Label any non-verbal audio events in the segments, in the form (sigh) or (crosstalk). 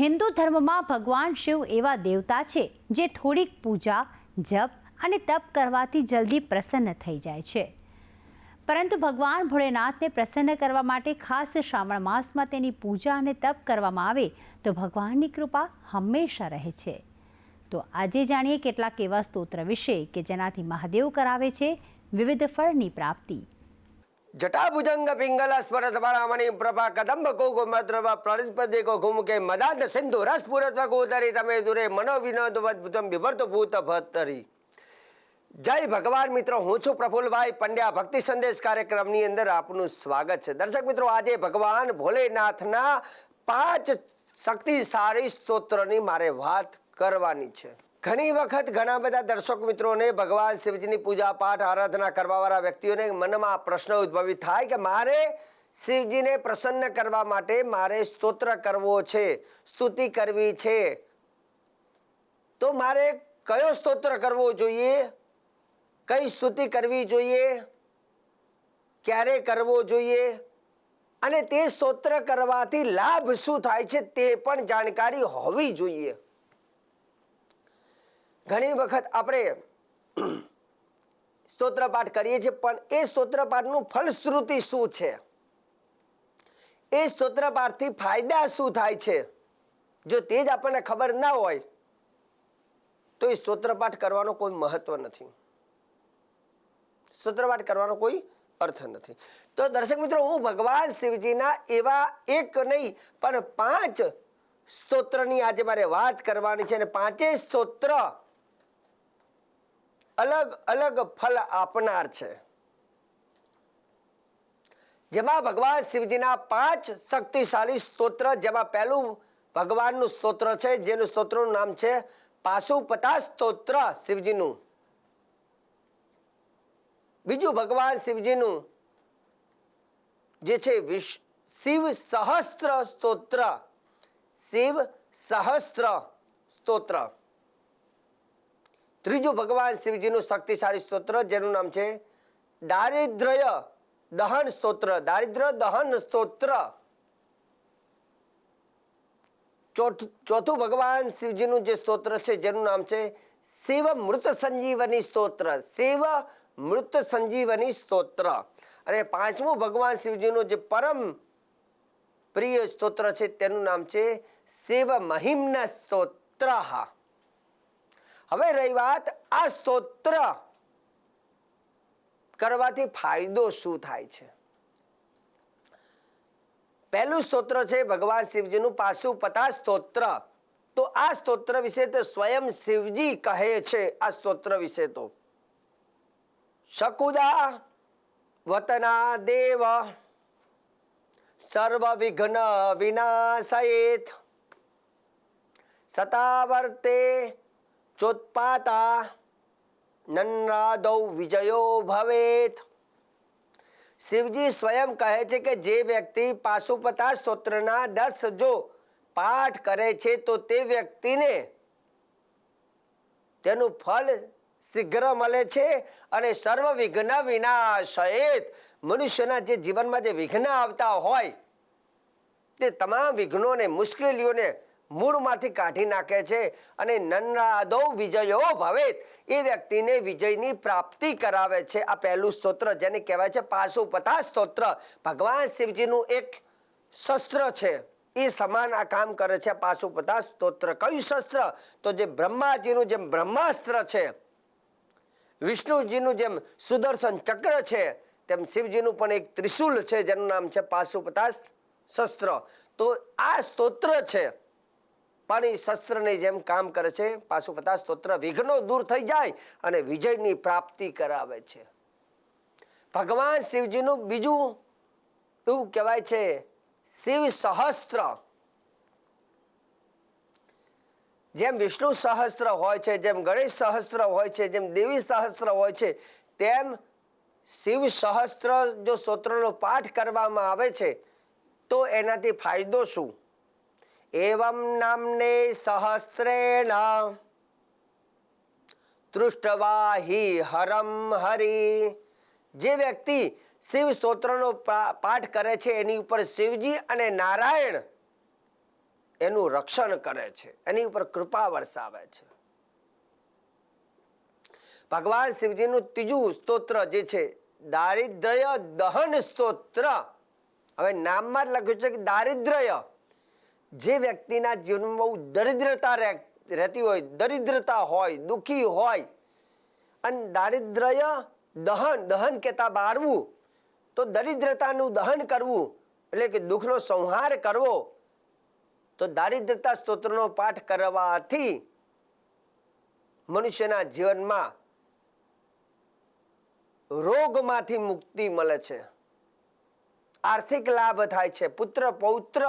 હિન્દુ ધર્મમાં ભગવાન શિવ એવા દેવતા છે, જે થોડીક પૂજા, જપ અને તપ કરવાથી જલ્દી પ્રસન્ન થઈ જાય છે. પરંતુ ભગવાન ભોળેનાથને પ્રસન્ન કરવા માટે ખાસ શ્રાવણ માસમાં તેની પૂજા અને તપ કરવામાં આવે, તો ભગવાનની કૃપા હંમેશા રહે છે. તો આજે જાણીએ કેટલાક એવા સ્તોત્ર વિશે કે જેનાથી મહાદેવ કરાવે છે વિવિધ ફળની પ્રાપ્તિ. જટાભુજંગ પિંગલ સ્મરત બાળામણી પ્રભા કદંબ કૌકુમદ્રવ પ્રણિસ્પદે કે મદાંત સિંધુ રસપુરત્વ કુતરી તમે દુરે મનો વિનોદ ભૂતમ વિભર્ત ભૂત ભતરી જય ભગવાન મિત્રો, હું છું પ્રફુલભાઈ. પંડ્યા ભક્તિ સંદેશ કાર્યક્રમની અંદર આપનું સ્વાગત છે. દર્શક મિત્રો, આજે ભગવાન ભોલેનાથના પાંચ શક્તિશાળી સ્તોત્રની મારે વાત કરવાની છે. ઘણી વખત ઘણા બધા દર્શક મિત્રોને ભગવાન શિવજીની પૂજા પાઠ, આરાધના કરવાવાળા વ્યક્તિઓને મનમાં પ્રશ્ન ઉદ્ભવિત થાય કે મારે શિવજીને પ્રસન્ન કરવા માટે મારે સ્તોત્ર કરવો છે, સ્તુતિ કરવી છે. તો મારે કયો સ્તોત્ર કરવો જોઈએ? કઈ સ્તુતિ કરવી જોઈએ? ક્યારે કરવો જોઈએ? અને તે સ્તોત્ર કરવાથી લાભ શું થાય છે તે પણ જાણકારી હોવી જોઈએ. ઘણી વખત આપણે (clears throat) સ્તોત્રપાઠ કરીએ છીએ, પણ એ સ્તોત્રપાઠનું ફલશ્રુતિ શું છે? એ સ્તોત્રપાઠથી ફાયદા શું થાય છે? જો તે જ આપણને ખબર ના હોય, તો એ સ્તોત્રપાઠ કરવાનો કોઈ મહત્વ નથી. સ્તોત્રપાઠ કરવાનો કોઈ અર્થ નથી. તો દર્શક મિત્રો, હું ભગવાન શિવજીના એવા એક નહીં, પણ પાંચ સ્તોત્રની આજે મારે વાત કરવાની છે અને પાંચેય સ્તોત્ર અલગ અલગ ફલ આપનાર છે. જેમાં ભગવાન શિવજીના પાંચ શક્તિશાળી સ્તોત્ર, જેમાં પહેલું ભગવાનનું સ્તોત્ર છે, જેનું સ્તોત્રનું નામ છે પાશુપતા સ્તોત્ર શિવજીનું. બીજું ભગવાન શિવજીનું જે છે શિવ સહસ્ત્ર સ્તોત્ર. શિવ સહસ્ત્ર સ્તોત્ર. ત્રીજું ભગવાન શિવજીનું શક્તિશાળી સ્તોત્ર, જેનું નામ છે દારિદ્ર્ય દહન સ્તોત્ર. દારિદ્ર્ય દહન સ્તોત્ર. ચોથું ભગવાન શિવજીનું જે સ્તોત્ર છે, જેનું નામ છે શિવ મૃત સંજીવની સ્તોત્ર. શિવ મૃત સંજીવની સ્તોત્ર. અને પાંચમું ભગવાન શિવજીનું જે પરમ પ્રિય સ્તોત્ર છે, તેનું નામ છે શિવ મહિમ્ન સ્તોત્ર. હવે રહી વાત આ સ્તોત્ર કરવાથી ફાયદો શું થાય છે? પહેલું સ્તોત્ર છે ભગવાન શિવજીનું પાશુપતા સ્તોત્ર. તો આ સ્તોત્ર વિશે તો સ્વયં શિવજી કહે છે આ સ્તોત્ર વિશે તો. શકુદા વતના દેવ સર્વ વિઘ્ન વિનાશયેત. સતાવર્તે ચોત્પાતા નન્રાદૌ વિજયો ભવેત શિવજી સ્વયં કહે છે કે જે વ્યક્તિ પાશુપતા સ્તોત્રના દસ જો પાઠ કરે છે તો તે વ્યક્તિને તેનું ફળ શીઘ્ર મળે છે અને સર્વ વિઘ્ન વિનાશયેત। મનુષ્યના જે જીવનમાં જે વિઘ્ન આવતા હોય, તે તમામ વિઘ્નોને, મુશ્કેલીઓને મૂળમાંથી કાઢી નાખે છે અને નન્રાદો વિજયો ભવેત. એ વ્યક્તિને વિજયની પ્રાપ્તિ કરાવે છે. આ પહેલું સ્તોત્ર જેને કહેવાય છે પાશુપતા સ્તોત્ર. ભગવાન શિવજીનું એક શસ્ત્ર છે. એ સમાન આ કામ કરે છે. પાશુપતા સ્તોત્ર. કયું શસ્ત્ર? તો જે બ્રહ્માજીનું જેમ બ્રહ્માસ્ત્ર છે, વિષ્ણુજીનું જેમ સુદર્શન ચક્ર છે, તેમ શિવજીનું પણ એક ત્રિશુલ છે, જેનું નામ છે પાશુપતા શસ્ત્ર. તો આ સ્તોત્ર છે. પણ શસ્ત્રની જેમ કામ કરે છે પાશુપતા સ્તોત્ર વિઘ્નો દૂર થઈ જાય અને વિજયની પ્રાપ્તિ કરાવે છે. ભગવાન શિવજીનું બીજું એવું કહેવાય છે, શિવ સહસ્ત્ર. જેમ વિષ્ણુ સહસ્ત્ર હોય છે, જેમ ગણેશ સહસ્ત્ર હોય છે, જેમ દેવી સહસ્ત્ર હોય છે, તેમ શિવ સહસ્ત્ર જો સ્તોત્રનો પાઠ કરવામાં આવે છે, તો એનાથી ફાયદો શું? એવમ નામને સહસ્ત્રેણ તૃષ્ટવાહી હરમ હરિ જે વ્યક્તિ શિવ સ્તોત્રનો પાઠ કરે છે, એની ઉપર શિવજી અને નારાયણ એનું રક્ષણ કરે છે, એની ઉપર કૃપા વરસાવે છે. ભગવાન શિવજીનું ત્રીજું સ્તોત્ર જે છે, દારિદ્ર્ય દહન સ્તોત્ર. હવે નામમાં જ લખ્યું છે કે દારિદ્ર્ય. જે વ્યક્તિના જીવનમાં બહુ દરિદ્રતા રહે- રહેતી હોય, દરિદ્રતા હોય, દુઃખી હોય, અને દારિદ્ર્ય દહન દહન કહેતા બાળવું, તો દરિદ્રતાનું દહન કરવું, એટલે કે દુઃખનો સંહાર કરવો, તો દારિદ્રતા સ્તોત્રનો પાઠ કરવાથી મનુષ્યના જીવનમાં રોગમાંથી મુક્તિ મળે છે. આર્થિક લાભ થાય છે. પુત્ર, પૌત્ર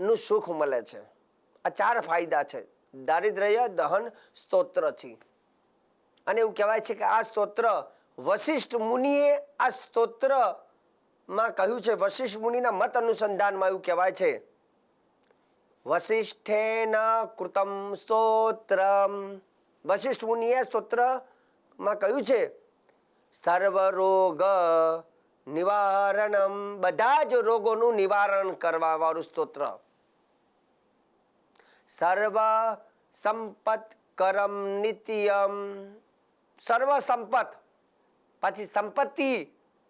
નું સુખ મળે છે. આ ચાર ફાયદા છે. દારિદ્ર્ય, દહન, સ્તોત્રથી. અને એવું કહેવાય છે કે આ સ્તોત્ર વશિષ્ઠ મુનિએ આ સ્તોત્રમાં કહ્યું છે, વશિષ્ઠ મુનિના મત અનુસંધાનમાં એવું કહેવાય છે. વશિષ્ઠેન કૃતમ સ્તોત્રમ. વશિષ્ઠ મુનિએ સ્તોત્રમાં કહ્યું છે, સર્વરોગ નિવારણમ. બધા જ રોગોનું નિવારણ કરવા વાળું સ્તોત્ર. સર્વ સંપત કરમ નિત્યમ. સર્વ સંપત પછી સંપત્તિ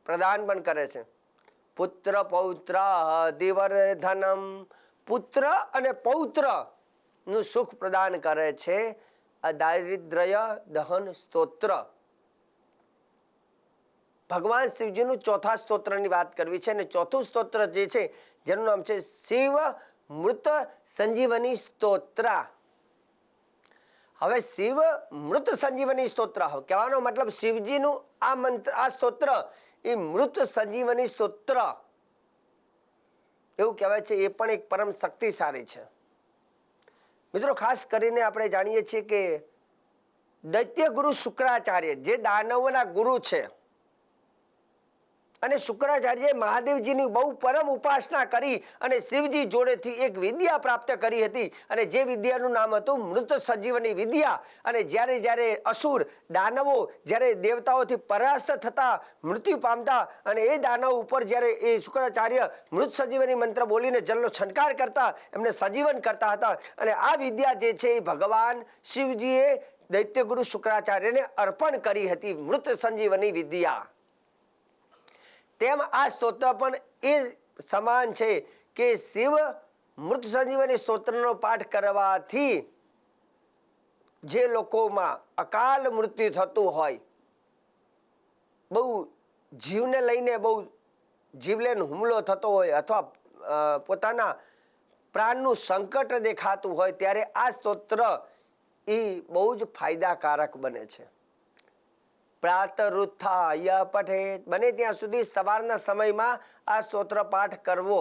પ્રદાન પણ કરે છે. પુત્ર, પૌત્ર દિવર્ધનમ પુત્ર અને પૌત્રનું સુખ પ્રદાન કરે છે. આ દારિદ્ર્ય દહન સ્તોત્ર. ભગવાન શિવજીનું ચોથા સ્તોત્રની વાત કરવી છે અને ચોથું સ્તોત્ર જે છે, જેનું નામ છે શિવ મૃત સંજીવની સ્તોત્રા. હવે શિવ મૃત સંજીવની સ્તોત્ર. કહેવાનો મતલબ શિવજીનું આ મંત્ર, આ સ્તોત્ર, એ મૃત સંજીવની સ્તોત્ર. એવું કહેવાય છે, એ પણ એક પરમ શક્તિશાળી છે. મિત્રો, ખાસ કરીને આપણે જાણીએ છીએ કે દૈત્ય ગુરુ શુક્રાચાર્ય, જે દાનવોના ગુરુ છે અને શુક્રાચાર્યએ મહાદેવજીની બહુ પરમ ઉપાસના કરી અને શિવજી જોડેથી એક વિદ્યા પ્રાપ્ત કરી હતી. અને જે વિદ્યાનું નામ હતું મૃત સજીવની વિદ્યા. અને જ્યારે જ્યારે અસુર, દાનવો જ્યારે દેવતાઓથી પરાસ્ત થતા મૃત્યુ પામતા અને એ દાનવ ઉપર જ્યારે એ શુક્રાચાર્ય મૃત સજીવની મંત્ર બોલીને જલનો છંટકાર કરતા, એમને સજીવન કરતા હતા. અને આ વિદ્યા જે છે એ ભગવાન શિવજીએ દૈત્યગુરુ શુક્રાચાર્યને અર્પણ કરી હતી મૃત સંજીવની વિદ્યા. તેમ આ સ્તોત્ર પણ એ સમાન છે કે શિવ મૃત સંજીવની સ્તોત્રનો પાઠ કરવાથી જે લોકોમાં અકાલ મૃત્યુ થતું હોય, બહુ જીવને લઈને બહુ જીવલેન હુમલો થતો હોય અથવા પોતાના પ્રાણનું સંકટ દેખાતું હોય, ત્યારે આ સ્તોત્ર એ બહુ જ ફાયદાકારક બને છે. પ્રાતરુત્થાય પઠે બને ત્યાં સુધી સવારના સમયમાં આ સ્તોત્ર પાઠ કરવો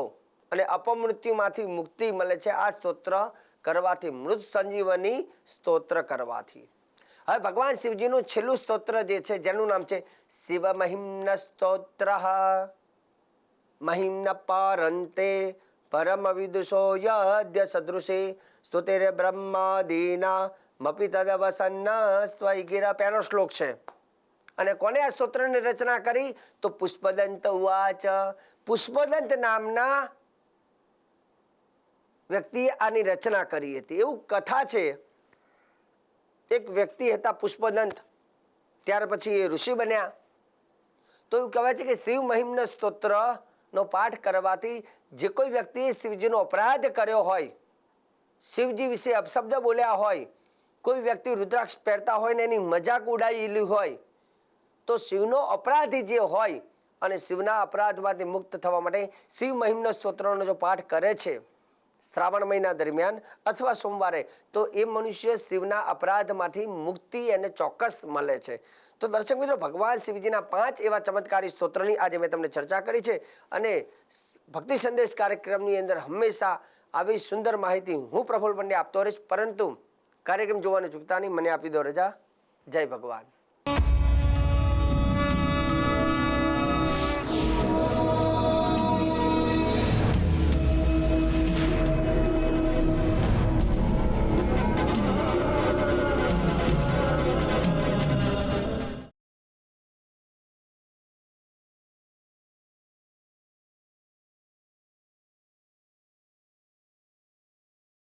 અને અપમૃત્યુમાંથી મુક્તિ મળે છે. આ સ્તોત્ર કરવાથી મૃત સંજીવની સ્તોત્ર કરવાથી. હવે ભગવાન શિવજીનું છેલ્લું સ્તોત્ર જે છે, જેનું નામ છે શિવ મહિમ્ન સ્તોત્ર. મહિમ્ન પારંતે પરમ વિદુષો યદ્ય સદૃશે. સ્તુતિરે બ્રહ્માદીના મપી તદવસન્ન સ્વય ગિરા પહેલો શ્લોક છે. અને કોને આ સ્તોત્રની રચના કરી? તો પુષ્પદંત ઉવાચ. પુષ્પદંત નામના વ્યક્તિએ આની રચના કરી હતી. એવું કથા છે. એક વ્યક્તિ હતા પુષ્પદંત. ત્યાર પછી એ ઋષિ બન્યા. તો એવું કહેવાય છે કે શિવ મહિમ્ન સ્તોત્રનો પાઠ કરવાથી જે કોઈ વ્યક્તિએ શિવજીનો અપરાધ કર્યો હોય, શિવજી વિશે અપશબ્દ બોલ્યા હોય, કોઈ વ્યક્તિ રુદ્રાક્ષ પહેરતા હોય ને એની મજાક ઉડાવેલી હોય તો શિવનો અપરાધી જે હોય અને શિવના અપરાધમાંથી મુક્ત થવા માટે શિવ મહિમના સ્તોત્રનો જો પાઠ કરે છે શ્રાવણ મહિના દરમિયાન અથવા સોમવારે, તો એ મનુષ્ય શિવના અપરાધમાંથી મુક્તિ એને ચોક્કસ મળે છે. તો દર્શક મિત્રો, ભગવાન શિવજીના પાંચ એવા ચમત્કારી સ્તોત્રની આજે મેં તમને ચર્ચા કરી છે અને ભક્તિ સંદેશ કાર્યક્રમની અંદર હંમેશા આવી સુંદર માહિતી હું પ્રફુલ્લ પંડ્યા આપતો રહીશ. પરંતુ કાર્યક્રમ જોવાનું ચૂકતા નહીં, મને આપી દો રજા. જય ભગવાન.